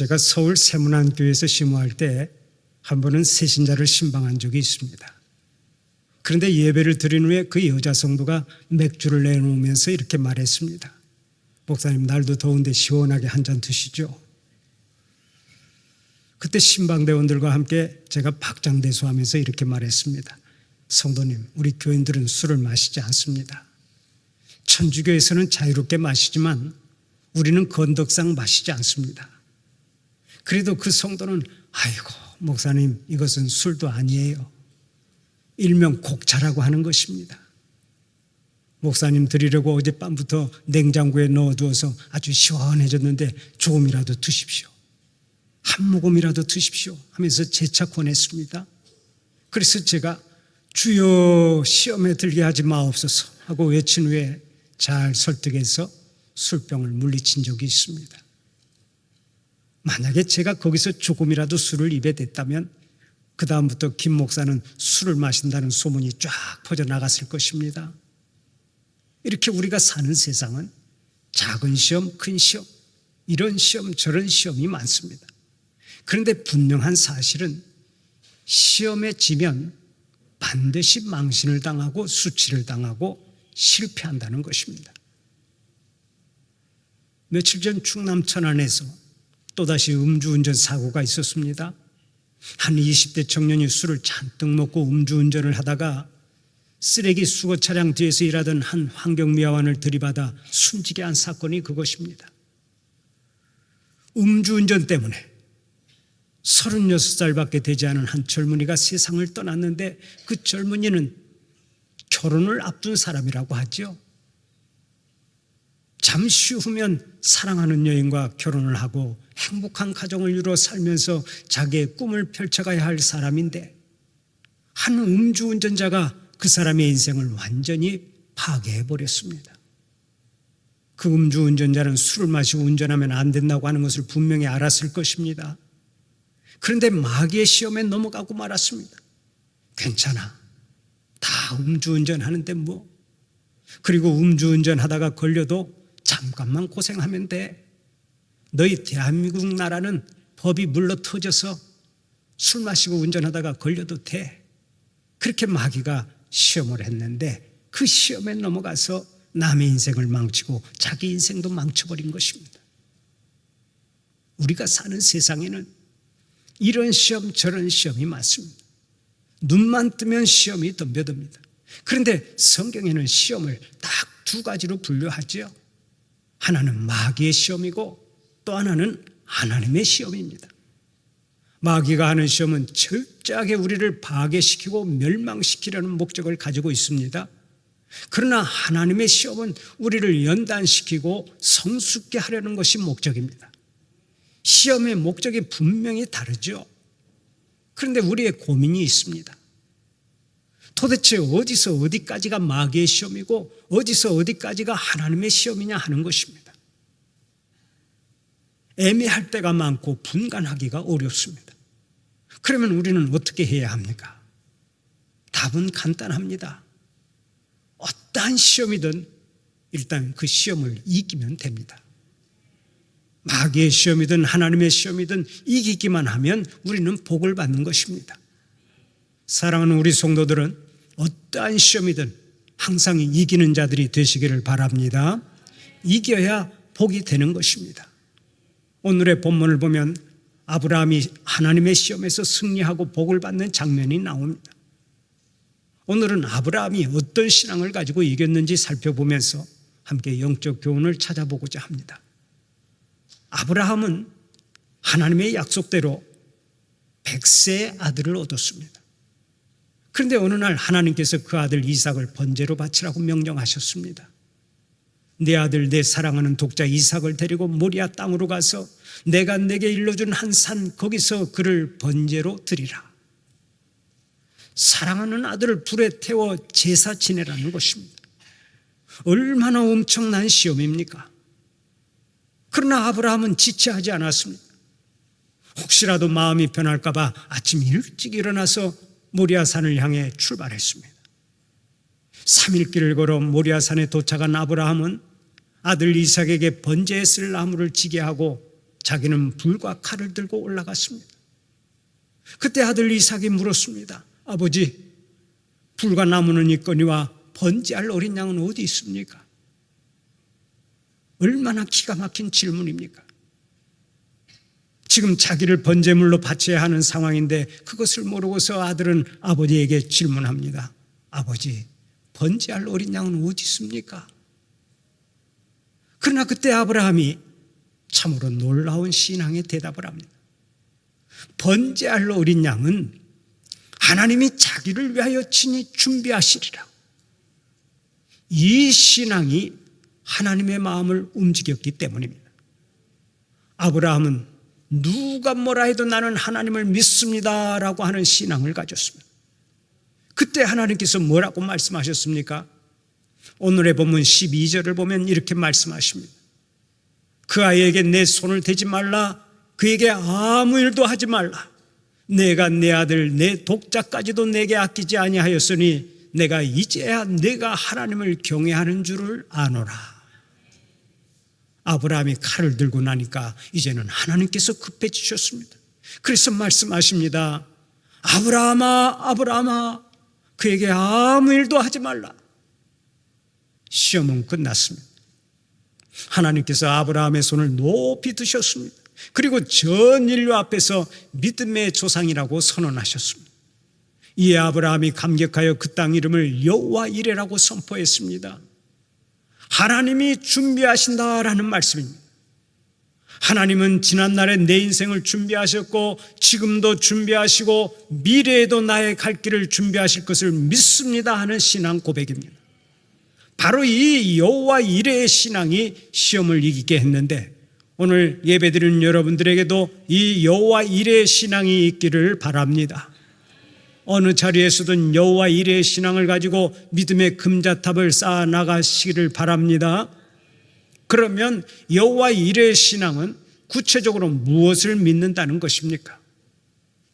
제가 서울 세문안교회에서 심호할 때 한 번은 새신자를 신방한 적이 있습니다. 그런데 예배를 드린 후에 그 여자 성도가 맥주를 내놓으면서 이렇게 말했습니다. 목사님 날도 더운데 시원하게 한 잔 드시죠. 그때 신방대원들과 함께 제가 박장대소하면서 이렇게 말했습니다. 성도님, 우리 교인들은 술을 마시지 않습니다. 천주교에서는 자유롭게 마시지만 우리는 건덕상 마시지 않습니다. 그래도 그 성도는 아이고 목사님 이것은 술도 아니에요. 일명 곡차라고 하는 것입니다. 목사님 드리려고 어젯밤부터 냉장고에 넣어두어서 아주 시원해졌는데 조금이라도 드십시오. 한 모금이라도 드십시오 하면서 재차 권했습니다. 그래서 제가 주여 시험에 들게 하지 마옵소서 하고 외친 후에 잘 설득해서 술병을 물리친 적이 있습니다. 만약에 제가 거기서 조금이라도 술을 입에 댔다면 그 다음부터 김 목사는 술을 마신다는 소문이 쫙 퍼져나갔을 것입니다. 이렇게 우리가 사는 세상은 작은 시험, 큰 시험, 이런 시험, 저런 시험이 많습니다. 그런데 분명한 사실은 시험에 지면 반드시 망신을 당하고 수치를 당하고 실패한다는 것입니다. 며칠 전 충남 천안에서 또다시 음주운전 사고가 있었습니다. 한 20대 청년이 술을 잔뜩 먹고 음주운전을 하다가 쓰레기 수거 차량 뒤에서 일하던 한 환경미화원을 들이받아 숨지게 한 사건이 그것입니다. 음주운전 때문에 36살밖에 되지 않은 한 젊은이가 세상을 떠났는데 그 젊은이는 결혼을 앞둔 사람이라고 하죠. 잠시 후면 사랑하는 여인과 결혼을 하고 행복한 가정을 이루어 살면서 자기의 꿈을 펼쳐가야 할 사람인데 한 음주운전자가 그 사람의 인생을 완전히 파괴해 버렸습니다. 그 음주운전자는 술을 마시고 운전하면 안 된다고 하는 것을 분명히 알았을 것입니다. 그런데 마귀의 시험에 넘어가고 말았습니다. 괜찮아. 다 음주운전 하는데 뭐. 그리고 음주운전 하다가 걸려도 잠깐만 고생하면 돼. 너희 대한민국 나라는 법이 물러 터져서 술 마시고 운전하다가 걸려도 돼. 그렇게 마귀가 시험을 했는데 그 시험에 넘어가서 남의 인생을 망치고 자기 인생도 망쳐버린 것입니다. 우리가 사는 세상에는 이런 시험 저런 시험이 많습니다. 눈만 뜨면 시험이 덤벼듭니다. 그런데 성경에는 시험을 딱 두 가지로 분류하죠. 하나는 마귀의 시험이고 또 하나는 하나님의 시험입니다. 마귀가 하는 시험은 철저하게 우리를 파괴시키고 멸망시키려는 목적을 가지고 있습니다. 그러나 하나님의 시험은 우리를 연단시키고 성숙게 하려는 것이 목적입니다. 시험의 목적이 분명히 다르죠. 그런데 우리의 고민이 있습니다. 도대체 어디서 어디까지가 마귀의 시험이고 어디서 어디까지가 하나님의 시험이냐 하는 것입니다. 애매할 때가 많고 분간하기가 어렵습니다. 그러면 우리는 어떻게 해야 합니까? 답은 간단합니다. 어떠한 시험이든 일단 그 시험을 이기면 됩니다. 마귀의 시험이든 하나님의 시험이든 이기기만 하면 우리는 복을 받는 것입니다. 사랑하는 우리 성도들은 어떠한 시험이든 항상 이기는 자들이 되시기를 바랍니다. 이겨야 복이 되는 것입니다. 오늘의 본문을 보면 아브라함이 하나님의 시험에서 승리하고 복을 받는 장면이 나옵니다. 오늘은 아브라함이 어떤 신앙을 가지고 이겼는지 살펴보면서 함께 영적 교훈을 찾아보고자 합니다. 아브라함은 하나님의 약속대로 백세의 아들을 얻었습니다. 그런데 어느 날 하나님께서 그 아들 이삭을 번제로 바치라고 명령하셨습니다. 내 아들 내 사랑하는 독자 이삭을 데리고 모리아 땅으로 가서 내가 내게 일러준 한 산 거기서 그를 번제로 드리라. 사랑하는 아들을 불에 태워 제사 지내라는 것입니다. 얼마나 엄청난 시험입니까? 그러나 아브라함은 지체하지 않았습니다. 혹시라도 마음이 변할까봐 아침 일찍 일어나서 모리아산을 향해 출발했습니다. 3일 길을 걸어 모리아산에 도착한 아브라함은 아들 이삭에게 번제에 쓸 나무를 지게 하고 자기는 불과 칼을 들고 올라갔습니다. 그때 아들 이삭이 물었습니다. 아버지, 불과 나무는 있거니와 번제할 어린 양은 어디 있습니까? 얼마나 기가 막힌 질문입니까? 지금 자기를 번제물로 바쳐야 하는 상황인데 그것을 모르고서 아들은 아버지에게 질문합니다. 아버지, 번제할 어린 양은 어디 있습니까? 그러나 그때 아브라함이 참으로 놀라운 신앙의 대답을 합니다. 번제할 어린 양은 하나님이 자기를 위하여 친히 준비하시리라. 이 신앙이 하나님의 마음을 움직였기 때문입니다. 아브라함은 누가 뭐라 해도 나는 하나님을 믿습니다라고 하는 신앙을 가졌습니다. 그때 하나님께서 뭐라고 말씀하셨습니까? 오늘의 본문 12절을 보면 이렇게 말씀하십니다. 그 아이에게 내 손을 대지 말라. 그에게 아무 일도 하지 말라. 내가 내 아들 내 독자까지도 내게 아끼지 아니하였으니 내가 이제야 내가 하나님을 경외하는 줄을 아노라. 아브라함이 칼을 들고 나니까 이제는 하나님께서 급해지셨습니다. 그래서 말씀하십니다. 아브라함아, 아브라함아, 그에게 아무 일도 하지 말라. 시험은 끝났습니다. 하나님께서 아브라함의 손을 높이 드셨습니다. 그리고 전 인류 앞에서 믿음의 조상이라고 선언하셨습니다. 이에 아브라함이 감격하여 그 땅 이름을 여호와 이레라고 선포했습니다. 하나님이 준비하신다라는 말씀입니다. 하나님은 지난날에 내 인생을 준비하셨고 지금도 준비하시고 미래에도 나의 갈 길을 준비하실 것을 믿습니다 하는 신앙 고백입니다. 바로 이 여호와 이레의 신앙이 시험을 이기게 했는데 오늘 예배드리는 여러분들에게도 이 여호와 이레의 신앙이 있기를 바랍니다. 어느 자리에서든 여호와 이레의 신앙을 가지고 믿음의 금자탑을 쌓아 나가시기를 바랍니다. 그러면 여호와 이레의 신앙은 구체적으로 무엇을 믿는다는 것입니까?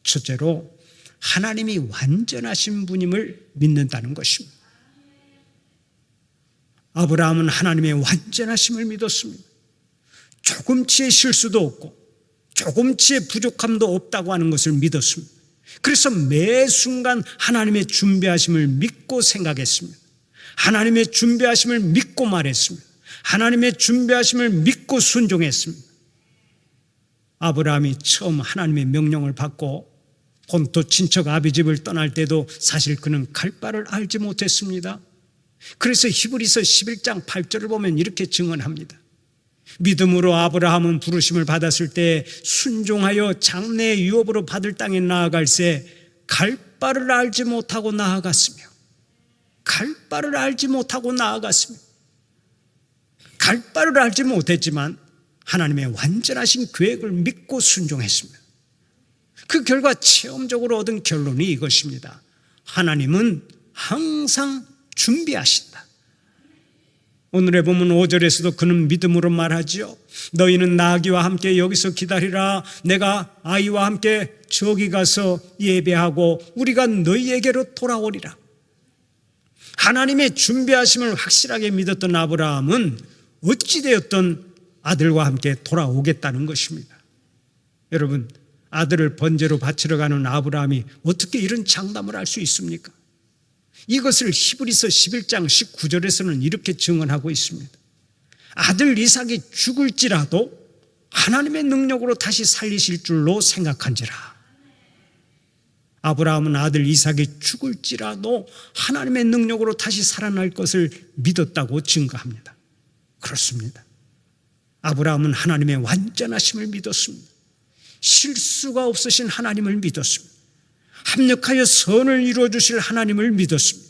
첫째로 하나님이 완전하신 분임을 믿는다는 것입니다. 아브라함은 하나님의 완전하심을 믿었습니다. 조금치의 실수도 없고 조금치의 부족함도 없다고 하는 것을 믿었습니다. 그래서 매 순간 하나님의 준비하심을 믿고 생각했습니다. 하나님의 준비하심을 믿고 말했습니다. 하나님의 준비하심을 믿고 순종했습니다. 아브라함이 처음 하나님의 명령을 받고 본토 친척 아비 집을 떠날 때도 사실 그는 갈 바를 알지 못했습니다. 그래서 히브리서 11장 8절을 보면 이렇게 증언합니다. 믿음으로 아브라함은 부르심을 받았을 때 순종하여 장래 유업으로 받을 땅에 나아갈새 갈 바를 알지 못하고 나아갔으며 갈 바를 알지 못하고 나아갔으며 갈 바를 알지 못했지만 하나님의 완전하신 계획을 믿고 순종했습니다. 그 결과 체험적으로 얻은 결론이 이것입니다. 하나님은 항상 준비하신다. 오늘의 보면 5절에서도 그는 믿음으로 말하지요. 너희는 나귀와 함께 여기서 기다리라. 내가 아이와 함께 저기 가서 예배하고 우리가 너희에게로 돌아오리라. 하나님의 준비하심을 확실하게 믿었던 아브라함은 어찌되었던 아들과 함께 돌아오겠다는 것입니다. 여러분, 아들을 번제로 바치러 가는 아브라함이 어떻게 이런 장담을 할 수 있습니까? 이것을 히브리서 11장 19절에서는 이렇게 증언하고 있습니다. 아들 이삭이 죽을지라도 하나님의 능력으로 다시 살리실 줄로 생각한지라. 아브라함은 아들 이삭이 죽을지라도 하나님의 능력으로 다시 살아날 것을 믿었다고 증거합니다. 그렇습니다. 아브라함은 하나님의 완전하심을 믿었습니다. 실수가 없으신 하나님을 믿었습니다. 합력하여 선을 이루어 주실 하나님을 믿었습니다.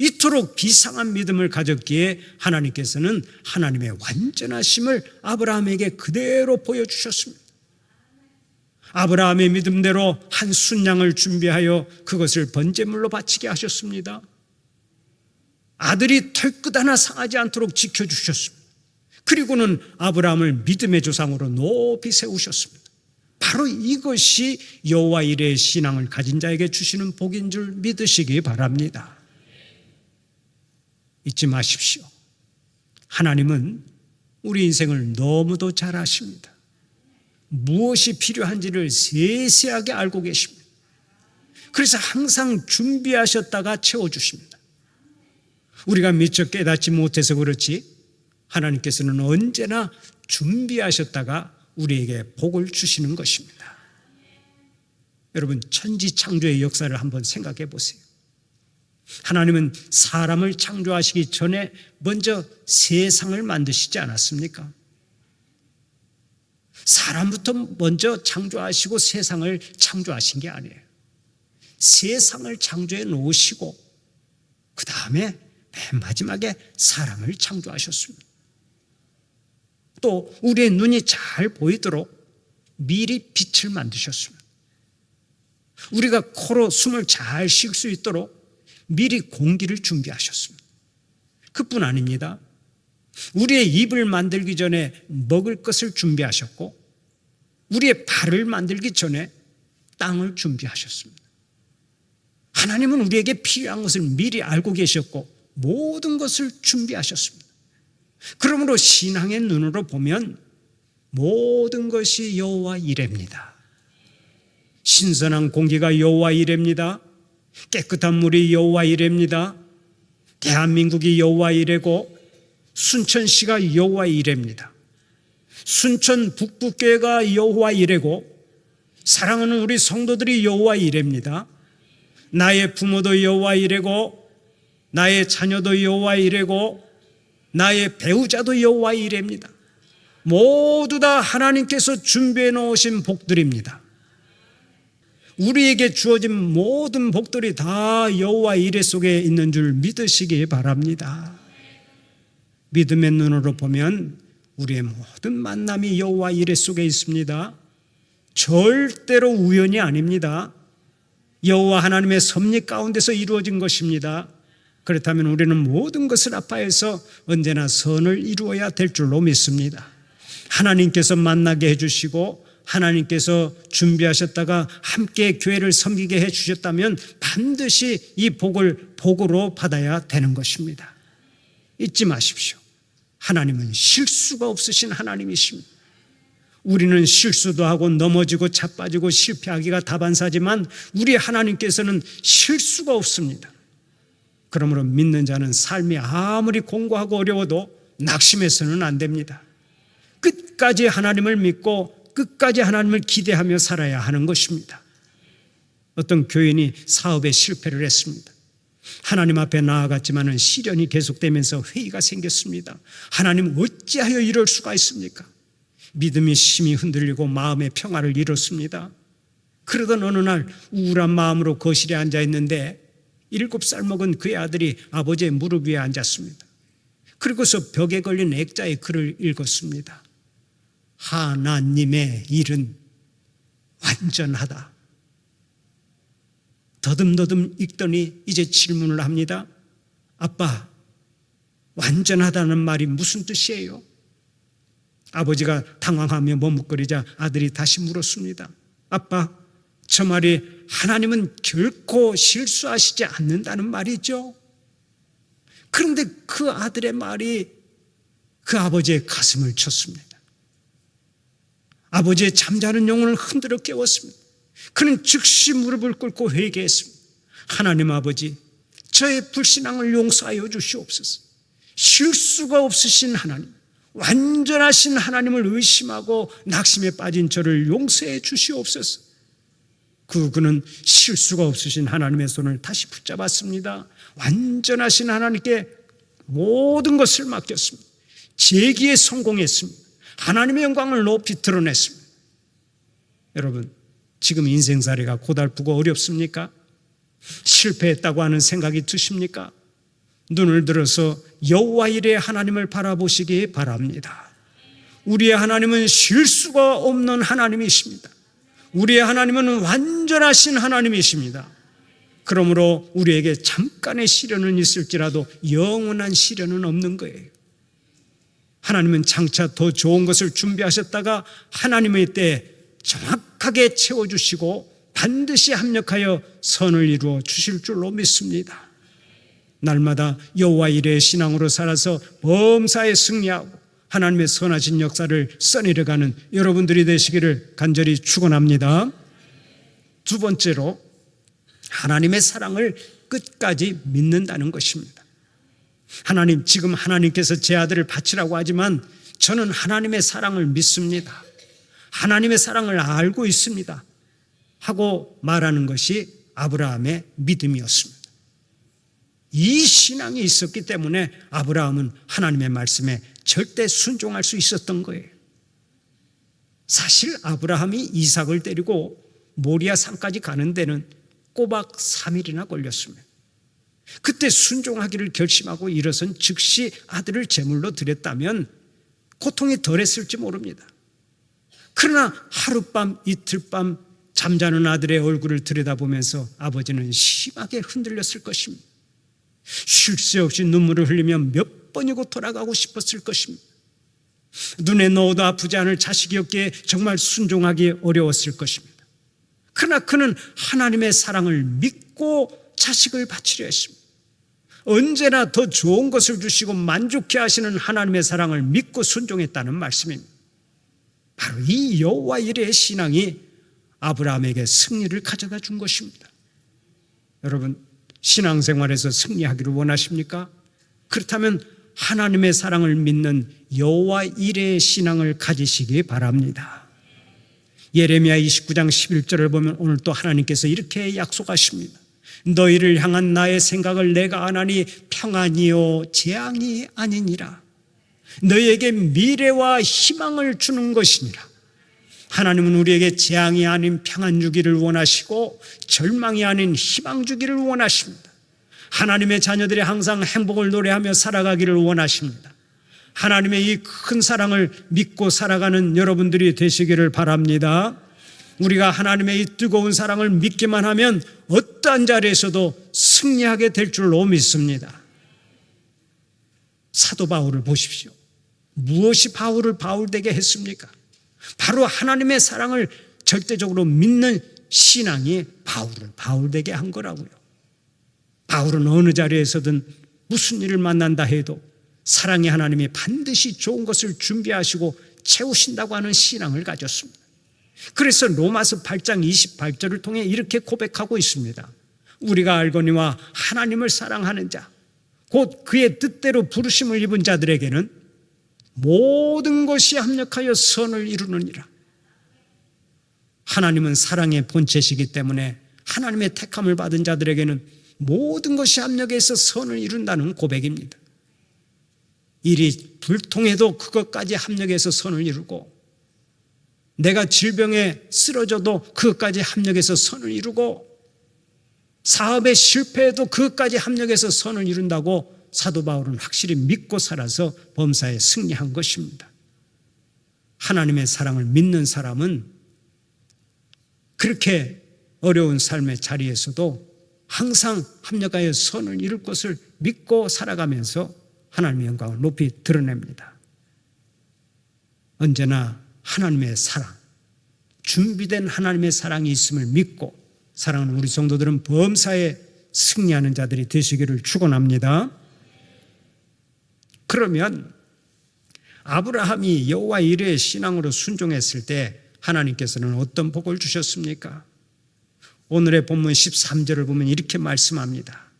이토록 비상한 믿음을 가졌기에 하나님께서는 하나님의 완전하심을 아브라함에게 그대로 보여주셨습니다. 아브라함의 믿음대로 한 순양을 준비하여 그것을 번제물로 바치게 하셨습니다. 아들이 털끝 하나 상하지 않도록 지켜주셨습니다. 그리고는 아브라함을 믿음의 조상으로 높이 세우셨습니다. 바로 이것이 여호와 일의 신앙을 가진 자에게 주시는 복인 줄 믿으시기 바랍니다. 잊지 마십시오. 하나님은 우리 인생을 너무도 잘 아십니다. 무엇이 필요한지를 세세하게 알고 계십니다. 그래서 항상 준비하셨다가 채워주십니다. 우리가 미처 깨닫지 못해서 그렇지 하나님께서는 언제나 준비하셨다가 우리에게 복을 주시는 것입니다. 여러분, 천지 창조의 역사를 한번 생각해 보세요. 하나님은 사람을 창조하시기 전에 먼저 세상을 만드시지 않았습니까? 사람부터 먼저 창조하시고 세상을 창조하신 게 아니에요. 세상을 창조해 놓으시고 그 다음에 맨 마지막에 사람을 창조하셨습니다. 또 우리의 눈이 잘 보이도록 미리 빛을 만드셨습니다. 우리가 코로 숨을 잘 쉴 수 있도록 미리 공기를 준비하셨습니다. 그뿐 아닙니다. 우리의 입을 만들기 전에 먹을 것을 준비하셨고, 우리의 발을 만들기 전에 땅을 준비하셨습니다. 하나님은 우리에게 필요한 것을 미리 알고 계셨고, 모든 것을 준비하셨습니다. 그러므로 신앙의 눈으로 보면 모든 것이 여호와 이래입니다. 신선한 공기가 여호와 이래입니다. 깨끗한 물이 여호와 이래입니다. 대한민국이 여호와 이래고 순천시가 여호와 이래입니다. 순천 북북교회가 여호와 이래고 사랑하는 우리 성도들이 여호와 이래입니다. 나의 부모도 여호와 이래고 나의 자녀도 여호와 이래고 나의 배우자도 여호와 이래입니다. 모두 다 하나님께서 준비해 놓으신 복들입니다. 우리에게 주어진 모든 복들이 다 여호와 이래 속에 있는 줄 믿으시기 바랍니다. 믿음의 눈으로 보면 우리의 모든 만남이 여호와 이래 속에 있습니다. 절대로 우연이 아닙니다. 여호와 하나님의 섭리 가운데서 이루어진 것입니다. 그렇다면 우리는 모든 것을 아파해서 언제나 선을 이루어야 될 줄로 믿습니다. 하나님께서 만나게 해주시고 하나님께서 준비하셨다가 함께 교회를 섬기게 해주셨다면 반드시 이 복을 복으로 받아야 되는 것입니다. 잊지 마십시오. 하나님은 실수가 없으신 하나님이십니다. 우리는 실수도 하고 넘어지고 자빠지고 실패하기가 다반사지만 우리 하나님께서는 실수가 없습니다. 그러므로 믿는 자는 삶이 아무리 공고하고 어려워도 낙심해서는 안 됩니다. 끝까지 하나님을 믿고 끝까지 하나님을 기대하며 살아야 하는 것입니다. 어떤 교인이 사업에 실패를 했습니다. 하나님 앞에 나아갔지만은 시련이 계속되면서 회의가 생겼습니다. 하나님 어찌하여 이럴 수가 있습니까? 믿음이 심히 흔들리고 마음의 평화를 잃었습니다. 그러던 어느 날 우울한 마음으로 거실에 앉아 있는데 일곱 살 먹은 그의 아들이 아버지의 무릎 위에 앉았습니다. 그리고서 벽에 걸린 액자의 글을 읽었습니다. 하나님의 일은 완전하다. 더듬더듬 읽더니 이제 질문을 합니다. 아빠, 완전하다는 말이 무슨 뜻이에요? 아버지가 당황하며 머뭇거리자 아들이 다시 물었습니다. 아빠, 저 말이 하나님은 결코 실수하시지 않는다는 말이죠. 그런데 그 아들의 말이 그 아버지의 가슴을 쳤습니다. 아버지의 잠자는 영혼을 흔들어 깨웠습니다. 그는 즉시 무릎을 꿇고 회개했습니다. 하나님 아버지, 저의 불신앙을 용서하여 주시옵소서. 실수가 없으신 하나님, 완전하신 하나님을 의심하고 낙심에 빠진 저를 용서해 주시옵소서. 그 그는 실수가 없으신 하나님의 손을 다시 붙잡았습니다. 완전하신 하나님께 모든 것을 맡겼습니다. 제기에 성공했습니다. 하나님의 영광을 높이 드러냈습니다. 여러분, 지금 인생살이가 고달프고 어렵습니까? 실패했다고 하는 생각이 드십니까? 눈을 들어서 여호와 일의 하나님을 바라보시기 바랍니다. 우리의 하나님은 실수가 없는 하나님이십니다. 우리의 하나님은 완전하신 하나님이십니다. 그러므로 우리에게 잠깐의 시련은 있을지라도 영원한 시련은 없는 거예요. 하나님은 장차 더 좋은 것을 준비하셨다가 하나님의 때 정확하게 채워주시고 반드시 합력하여 선을 이루어 주실 줄로 믿습니다. 날마다 여호와 일의 신앙으로 살아서 범사에 승리하고 하나님의 선하신 역사를 써내려가는 여러분들이 되시기를 간절히 축원합니다. 두 번째로 하나님의 사랑을 끝까지 믿는다는 것입니다. 하나님 지금 하나님께서 제 아들을 바치라고 하지만 저는 하나님의 사랑을 믿습니다. 하나님의 사랑을 알고 있습니다. 하고 말하는 것이 아브라함의 믿음이었습니다. 이 신앙이 있었기 때문에 아브라함은 하나님의 말씀에 절대 순종할 수 있었던 거예요. 사실 아브라함이 이삭을 데리고 모리아 산까지 가는 데는 꼬박 3일이나 걸렸습니다. 그때 순종하기를 결심하고 일어선 즉시 아들을 제물로 드렸다면 고통이 덜했을지 모릅니다. 그러나 하룻밤 이틀밤 잠자는 아들의 얼굴을 들여다보면서 아버지는 심하게 흔들렸을 것입니다. 쉴 새 없이 눈물을 흘리며 몇 번이고 돌아가고 싶었을 것입니다. 눈에 넣어도 아프지 않을 자식이었기에 정말 순종하기 어려웠을 것입니다. 그러나 그는 하나님의 사랑을 믿고 자식을 바치려 했습니다. 언제나 더 좋은 것을 주시고 만족해 하시는 하나님의 사랑을 믿고 순종했다는 말씀입니다. 바로 이 여호와 일의 신앙이 아브라함에게 승리를 가져다 준 것입니다. 여러분 신앙생활에서 승리하기를 원하십니까? 그렇다면 하나님의 사랑을 믿는 여호와 일의 신앙을 가지시기 바랍니다. 예레미야 29장 11절을 보면 오늘 또 하나님께서 이렇게 약속하십니다. 너희를 향한 나의 생각을 내가 아나니 평안이요 재앙이 아니니라. 너희에게 미래와 희망을 주는 것이니라. 하나님은 우리에게 재앙이 아닌 평안 주기를 원하시고 절망이 아닌 희망 주기를 원하십니다. 하나님의 자녀들이 항상 행복을 노래하며 살아가기를 원하십니다. 하나님의 이 큰 사랑을 믿고 살아가는 여러분들이 되시기를 바랍니다. 우리가 하나님의 이 뜨거운 사랑을 믿기만 하면 어떠한 자리에서도 승리하게 될 줄로 믿습니다. 사도 바울을 보십시오. 무엇이 바울을 바울되게 했습니까? 바로 하나님의 사랑을 절대적으로 믿는 신앙이 바울을 바울되게 한 거라고요. 바울은 어느 자리에서든 무슨 일을 만난다 해도 사랑의 하나님이 반드시 좋은 것을 준비하시고 채우신다고 하는 신앙을 가졌습니다. 그래서 로마서 8장 28절을 통해 이렇게 고백하고 있습니다. 우리가 알거니와 하나님을 사랑하는 자, 곧 그의 뜻대로 부르심을 입은 자들에게는 모든 것이 합력하여 선을 이루느니라. 하나님은 사랑의 본체시기 때문에 하나님의 택함을 받은 자들에게는 모든 것이 합력해서 선을 이룬다는 고백입니다. 일이 불통해도 그것까지 합력해서 선을 이루고 내가 질병에 쓰러져도 그것까지 합력해서 선을 이루고 사업에 실패해도 그것까지 합력해서 선을 이룬다고 사도 바울은 확실히 믿고 살아서 범사에 승리한 것입니다. 하나님의 사랑을 믿는 사람은 그렇게 어려운 삶의 자리에서도 항상 합력하여 선을 이룰 것을 믿고 살아가면서 하나님의 영광을 높이 드러냅니다. 언제나 하나님의 사랑, 준비된 하나님의 사랑이 있음을 믿고 사랑하는 우리 성도들은 범사에 승리하는 자들이 되시기를 축원합니다. 그러면 아브라함이 여호와 이레의 신앙으로 순종했을 때 하나님께서는 어떤 복을 주셨습니까? 오늘의 본문 13절을 보면 이렇게 말씀합니다.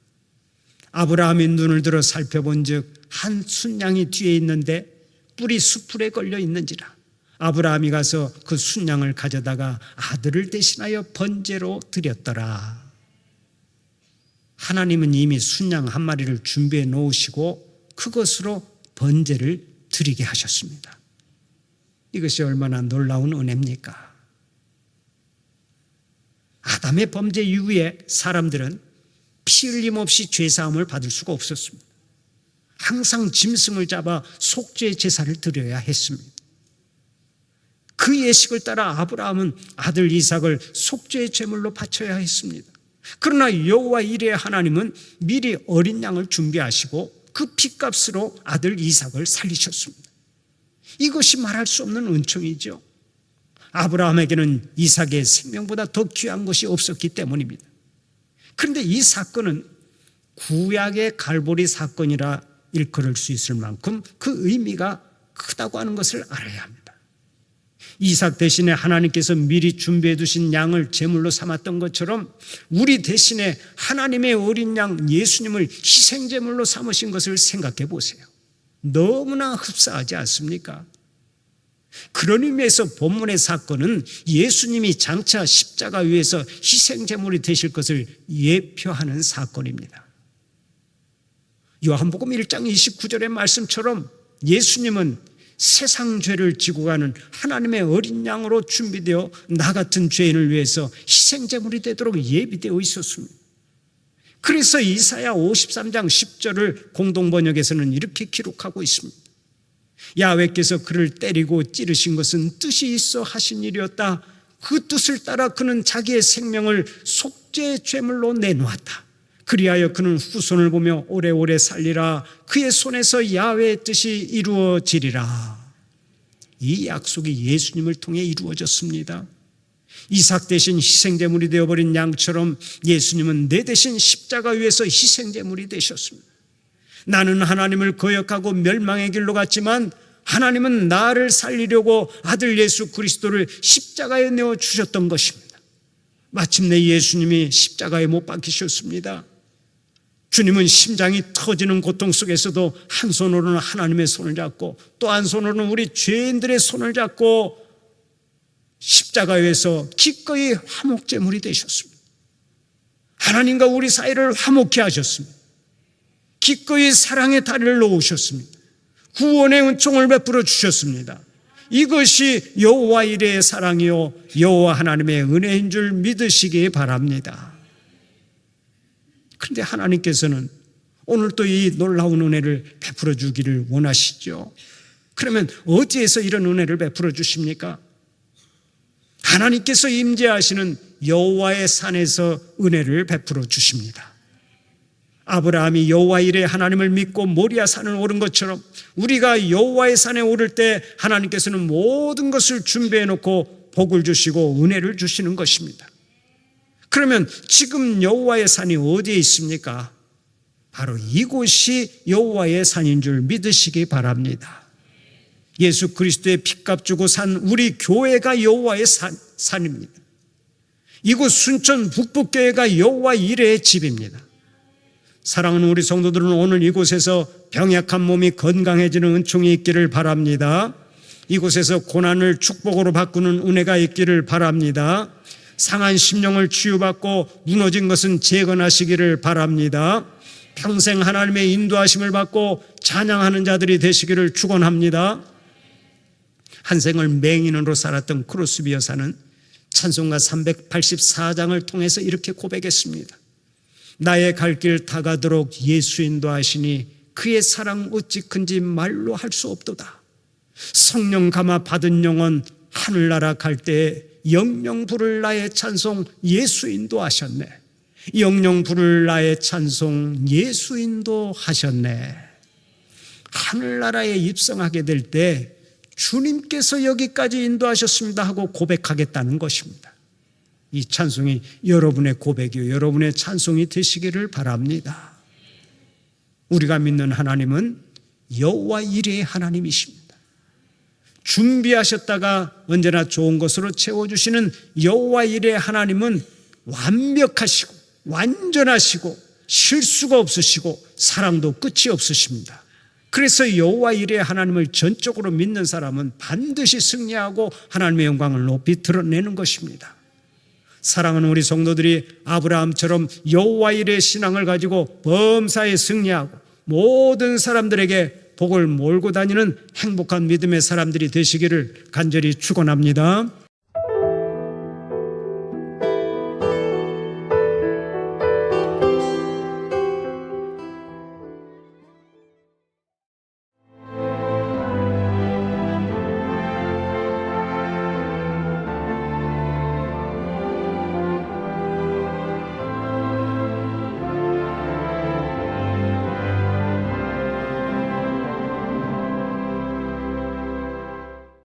아브라함이 눈을 들어 살펴본 즉 한 순양이 뒤에 있는데 뿔이 수풀에 걸려 있는지라 아브라함이 가서 그 순양을 가져다가 아들을 대신하여 번제로 드렸더라. 하나님은 이미 순양 한 마리를 준비해 놓으시고 그것으로 번제를 드리게 하셨습니다. 이것이 얼마나 놀라운 은혜입니까? 아담의 범죄 이후에 사람들은 피 흘림 없이 죄사함을 받을 수가 없었습니다. 항상 짐승을 잡아 속죄 제사를 드려야 했습니다. 그 예식을 따라 아브라함은 아들 이삭을 속죄의 제물로 바쳐야 했습니다. 그러나 여호와 이레 하나님은 미리 어린 양을 준비하시고 그 피값으로 아들 이삭을 살리셨습니다. 이것이 말할 수 없는 은총이죠. 아브라함에게는 이삭의 생명보다 더 귀한 것이 없었기 때문입니다. 그런데 이 사건은 구약의 갈보리 사건이라 일컬을 수 있을 만큼 그 의미가 크다고 하는 것을 알아야 합니다. 이삭 대신에 하나님께서 미리 준비해 두신 양을 제물로 삼았던 것처럼 우리 대신에 하나님의 어린 양 예수님을 희생 제물로 삼으신 것을 생각해 보세요. 너무나 흡사하지 않습니까? 그런 의미에서 본문의 사건은 예수님이 장차 십자가 위에서 희생 제물이 되실 것을 예표하는 사건입니다. 요한복음 1장 29절의 말씀처럼 예수님은 세상 죄를 지고 가는 하나님의 어린 양으로 준비되어 나 같은 죄인을 위해서 희생 제물이 되도록 예비되어 있었습니다. 그래서 이사야 53장 10절을 공동 번역에서는 이렇게 기록하고 있습니다. 야외께서 그를 때리고 찌르신 것은 뜻이 있어 하신 일이었다. 그 뜻을 따라 그는 자기의 생명을 속죄 죄물로 내놓았다. 그리하여 그는 후손을 보며 오래오래 살리라. 그의 손에서 야외의 뜻이 이루어지리라. 이 약속이 예수님을 통해 이루어졌습니다. 이삭 대신 희생제물이 되어버린 양처럼 예수님은 내 대신 십자가 위에서 희생제물이 되셨습니다. 나는 하나님을 거역하고 멸망의 길로 갔지만 하나님은 나를 살리려고 아들 예수 그리스도를 십자가에 내어 주셨던 것입니다. 마침내 예수님이 십자가에 못 박히셨습니다. 주님은 심장이 터지는 고통 속에서도 한 손으로는 하나님의 손을 잡고 또 한 손으로는 우리 죄인들의 손을 잡고 십자가에서 기꺼이 화목제물이 되셨습니다. 하나님과 우리 사이를 화목케 하셨습니다. 기꺼이 사랑의 다리를 놓으셨습니다. 구원의 은총을 베풀어 주셨습니다. 이것이 여호와 이레의 사랑이요 여호와 하나님의 은혜인 줄 믿으시기 바랍니다. 그런데 하나님께서는 오늘 또 이 놀라운 은혜를 베풀어 주기를 원하시죠. 그러면 어디에서 이런 은혜를 베풀어 주십니까? 하나님께서 임재하시는 여호와의 산에서 은혜를 베풀어 주십니다. 아브라함이 여호와 일에 하나님을 믿고 모리아 산을 오른 것처럼 우리가 여호와의 산에 오를 때 하나님께서는 모든 것을 준비해 놓고 복을 주시고 은혜를 주시는 것입니다. 그러면 지금 여호와의 산이 어디에 있습니까? 바로 이곳이 여호와의 산인 줄 믿으시기 바랍니다. 예수 그리스도의 핏값 주고 산 우리 교회가 여호와의 산, 산입니다. 이곳 순천 북북교회가 여호와 이레의 집입니다. 사랑하는 우리 성도들은 오늘 이곳에서 병약한 몸이 건강해지는 은총이 있기를 바랍니다. 이곳에서 고난을 축복으로 바꾸는 은혜가 있기를 바랍니다. 상한 심령을 치유받고 무너진 것은 재건하시기를 바랍니다. 평생 하나님의 인도하심을 받고 찬양하는 자들이 되시기를 축원합니다. 한 생을 맹인으로 살았던 크로스비 여사는 찬송가 384장을 통해서 이렇게 고백했습니다. 나의 갈 길 다가도록 예수 인도하시니 그의 사랑 어찌 큰지 말로 할 수 없도다. 성령 감화 받은 영혼 하늘나라 갈때 영영 부를 나의 찬송 예수 인도하셨네. 영영 부를 나의 찬송 예수 인도하셨네. 하늘나라에 입성하게 될 때 주님께서 여기까지 인도하셨습니다 하고 고백하겠다는 것입니다. 이 찬송이 여러분의 고백이요, 여러분의 찬송이 되시기를 바랍니다. 우리가 믿는 하나님은 여호와 일의 하나님이십니다. 준비하셨다가 언제나 좋은 것으로 채워주시는 여호와 일의 하나님은 완벽하시고 완전하시고 실수가 없으시고 사랑도 끝이 없으십니다. 그래서 여호와 일의 하나님을 전적으로 믿는 사람은 반드시 승리하고 하나님의 영광을 높이 드러내는 것입니다. 사랑하는 우리 성도들이 아브라함처럼 여호와 일의 신앙을 가지고 범사에 승리하고 모든 사람들에게 복을 몰고 다니는 행복한 믿음의 사람들이 되시기를 간절히 축원합니다.